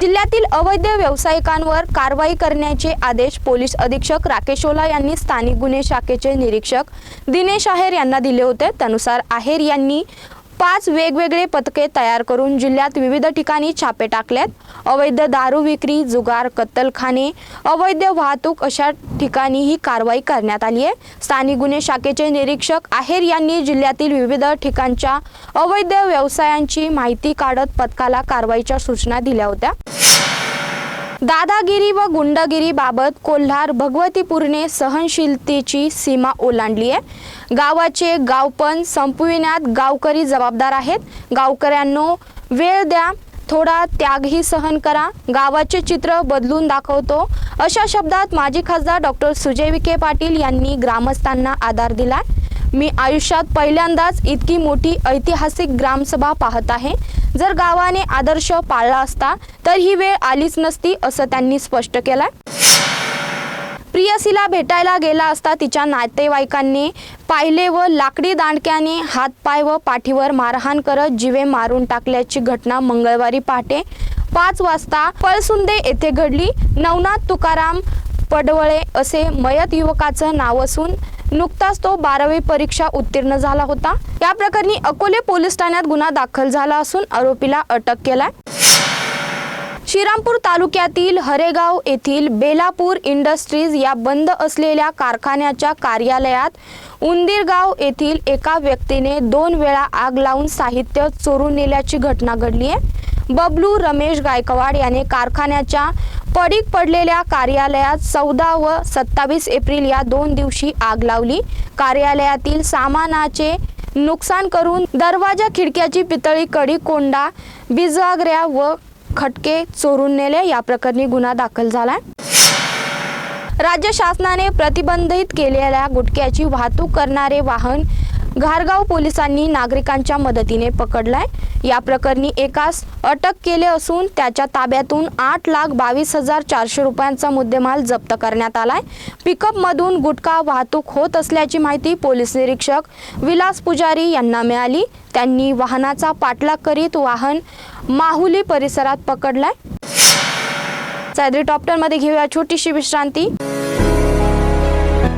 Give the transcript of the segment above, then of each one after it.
जिल्ह्यातील अवैध व्यावसायिकांवर कारवाई करण्याचे आदेश पोलीस अधीक्षक राकेश ओला यांनी स्थानिक गुन्हे शाखेचे निरीक्षक दिनेश आहेर यांना दिले होते. त्यानुसार आहेर यांनी पाच वेगवेगळे पथके तयार करून जिल्ह्यात विविध ठिकाणी छापे टाकल्यात. अवैध दारू विक्री जुगार कत्तलखाने अवैध वाहतूक अशा ठिकाणी ही कारवाई करण्यात आली आहे. स्थानिक गुन्हे शाखेचे निरीक्षक आहेर यांनी जिल्ह्यातील विविध ठिकाणच्या अवैध व्यवसायांची माहिती काढत पथकाला कारवाईच्या सूचना दिल्या होत्या. दादागिरी व गुंडगिरीबाबत कोल्हार भगवतीपूरने सहनशीलतेची सीमा ओलांडली आहे. गावाचे गावपण संपविण्यात गावकरी जबाबदार आहेत. गावकऱ्यांनो वेळ द्या थोडा त्यागही सहन करा. गावाचे चित्र बदलून दाखवतो. अशा शब्दात माजी खासदार डॉक्टर सुजय विखे पाटील यांनी ग्रामस्थांना आधार दिलाय. मी आयुष्यात पहिल्यांदाच इतकी मोठी ऐतिहासिक ग्रामसभा पाहत आहे. जर गावाने आदर्श पाळला असता तर ही वेळ आलीच नसती असं त्यांनी स्पष्ट केलंय. प्रियसीला भेटायला गेला असता तिच्या नातेवाईकांनी पाहिले व लाकडी दांडक्याने हातपाय व पाठीवर मारहाण करत जिवे मारून टाकल्याची घटना मंगळवारी पहाटे पाच वाजता पळसुंदे येथे घडली. नवनाथ तुकाराम पडवळे असे मयत युवकाचं नाव असून नुकताच तो बारावी परीक्षा उत्तीर्ण झाला होता. या प्रकरणी अकोले पोलीस ठाण्यात गुन्हा दाखल झाला असून आरोपीला अटक केलाय. श्रीरामपूर तालुक्यातील हरेगाव येथील बेलापूर इंडस्ट्रीज या बंद असलेल्या कारखान्याच्या कार्यालयात उंदीरगाव येथील एका व्यक्तीने दोन वेळा आग लावून साहित्य चोरून नेल्याची घटना घडली आहे बबलू रमेश गायकवाड याने कारखान्याच्या पडीक पडलेल्या कार्यालयात चौदा व सत्तावीस एप्रिल या दोन दिवशी आग लावली. कार्यालयातील सामानाचे नुकसान करून दरवाजा खिडक्याची पितळी कडी कोंडा बिजागऱ्या व खटके चोरून नेले. या प्रकरणी गुन्हा दाखल झाला. राज्य शासनाने प्रतिबंधित केलेल्या गुटख्याची वाहतूक करणारे वाहन घारगाव पोलिसांनी नागरिकांच्या मदतीने पकडलाय. या प्रकरणी एकास अटक केले असून त्याच्या ताब्यातून आठ लाख बावीस हजार चारशे रुपयांचा मुद्देमाल जप्त करण्यात आलाय. पिकअपमधून गुटखा वाहतूक होत असल्याची माहिती पोलीस निरीक्षक विलास पुजारी यांना मिळाली. त्यांनी वाहनाचा पाठलाग करीत वाहन माहुली परिसरात पकडलाय. सॅदरी टॉपमध्ये घेऊया छोटीशी विश्रांती.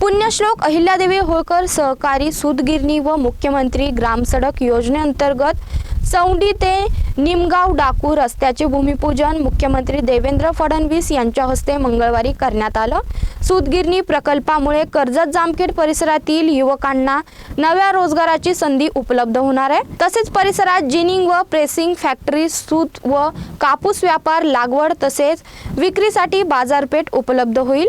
पुण्यश्लोक अहिल्यादेवी होळकर सहकारी सूतगिरणी व मुख्यमंत्री ग्रामसडक योजनेअंतर्गत चौंडी ते निमगाव डाकू रस्त्याचे भूमिपूजन मुख्यमंत्री देवेंद्र फडणवीस यांच्या हस्ते मंगळवारी करण्यात आलं. सूतगिरणी प्रकल्पामुळे कर्जत जामखेड परिसरातील युवकांना नव्या रोजगाराची संधी उपलब्ध होणार आहे. तसेच परिसरात जिनिंग व प्रेसिंग फॅक्टरी सूत व कापूस व्यापार लागवड तसेच विक्रीसाठी बाजारपेठ उपलब्ध होईल.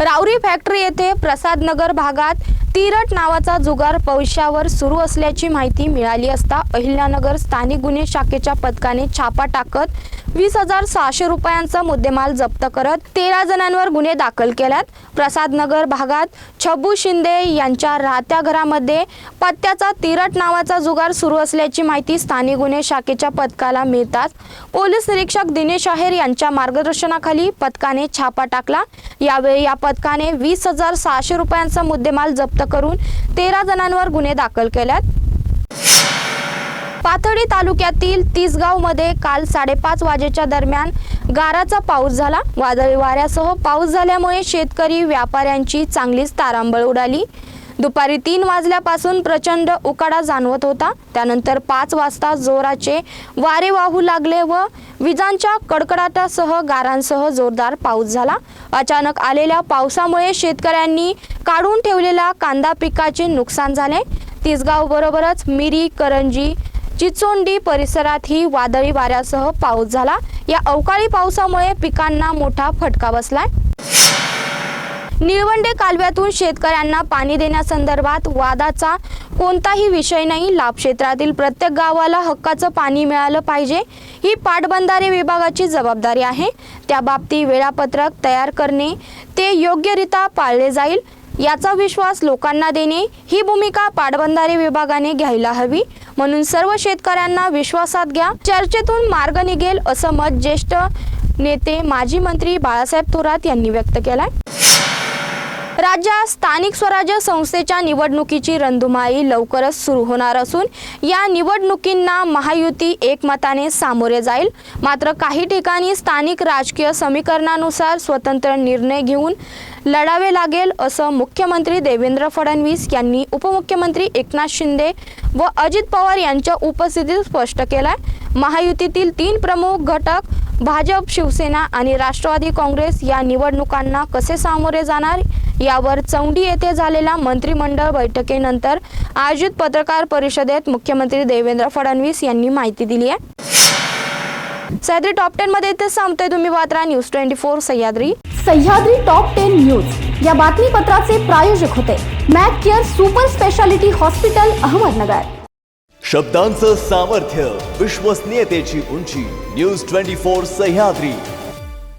राऊरी फॅक्टरी येथे प्रसादनगर भागात तिरट नावाचा जुगार पैशावर सुरू असल्याची माहिती मिळाली असता अहिल्यानगर स्थानिक गुन्हे शाखेच्या पथकाने छापा टाकत वीस हजार सहाशे रुपयांचा मुद्देमाल जप्त करत तेरा जणांवर गुन्हे दाखल केल्यात. प्रसादनगर भागात छब्बू शिंदे यांच्या राहत्या घरामध्ये पत्त्याचा तिरट नावाचा जुगार सुरू असल्याची माहिती स्थानिक गुन्हे शाखेच्या पथकाला मिळताच पोलीस निरीक्षक दिनेश आहेर यांच्या मार्गदर्शनाखाली पथकाने छापा टाकला. यावेळी या पथकाने वीस हजार सहाशे रुपयांचा मुद्देमाल जप्त करून तेरा जणांवर गुन्हे दाखल केल्यात. पाथडी तालुक्यातील तिसगावमध्ये काल साडेपाच वाजेच्या दरम्यान गाराचा पाऊस झाला. वादळी वाऱ्यासह पाऊस झाल्यामुळे शेतकरी व्यापाऱ्यांची चांगलीच तारांबळ उडाली. दुपारी तीन वाजल्यापासून प्रचंड उकाडा जाणवत होता. त्यानंतर पाच वाजता जोराचे वारे वाहू लागले व विजांच्या कडकडाटासह गारांसह जोरदार पाऊस झाला. अचानक आलेल्या पावसामुळे शेतकऱ्यांनी काढून ठेवलेल्या कांदा पिकाचे नुकसान झाले. तिसगाव बरोबरच मिरी करंजी चिचोंडी परिसरातही वादळी वाऱ्यासह पाऊस झाला. या अवकाळी पावसामुळे पिकांना मोठा फटका बसलाय. निळवंडे कालव्यातून शेतकऱ्यांना पाणी देण्यासंदर्भात वादाचा कोणताही विषय नाही. लाभ क्षेत्रातील प्रत्येक गावाला हक्काचं पाणी मिळालं पाहिजे ही पाटबंधारे विभागाची जबाबदारी आहे. त्याबाबतीत वेळापत्रक तयार करणे ते योग्यरित्या पाळले जाईल याचा विश्वास लोकांना देणे ही भूमिका पाटबंधारे विभागाने घ्यायला हवी. म्हणून सर्व शेतकऱ्यांना विश्वासात घ्या. चर्चेतून मार्ग निघेल असं मत ज्येष्ठ नेते माजी मंत्री बाळासाहेब थोरात यांनी व्यक्त केलाय. राज्यात स्थानिक स्वराज्य संस्थेच्या निवडणुकीची रणधुमाई लवकरच सुरू होणार असून या निवडणुकींना महायुती एकमताने सामोरे जाईल. मात्र काही ठिकाणी स्थानिक राजकीय समीकरणानुसार स्वतंत्र निर्णय घेऊन लढावे लागेल असं मुख्यमंत्री देवेंद्र फडणवीस यांनी उपमुख्यमंत्री एकनाथ शिंदे व अजित पवार यांच्या उपस्थितीत स्पष्ट केलाय. महायुतीतील तीन प्रमुख घटक भाजप शिवसेना आणि राष्ट्रवादी काँग्रेस या निवडणुकांना कसे सामोरे जाणार? यावर चौंडी येथे झालेल्या मंत्रिमंडळ बैठकीनंतर आयोजित पत्रकार परिषदेत मुख्यमंत्री देवेंद्र फडणवीस यांनी माहिती दिली आहे. सह्याद्री टॉप टेन मध्ये इथे सांगतोय तुम्ही Patra news twenty four Sahyadri. Sahyadri top ten news. या बातमीपत्राचे प्रायोजक होते. Mac care super speciality hospital Ahmednagar. शब्दांचं सामर्थ्य विश्वसनीयतेची उंची. News twenty four Sahyadri.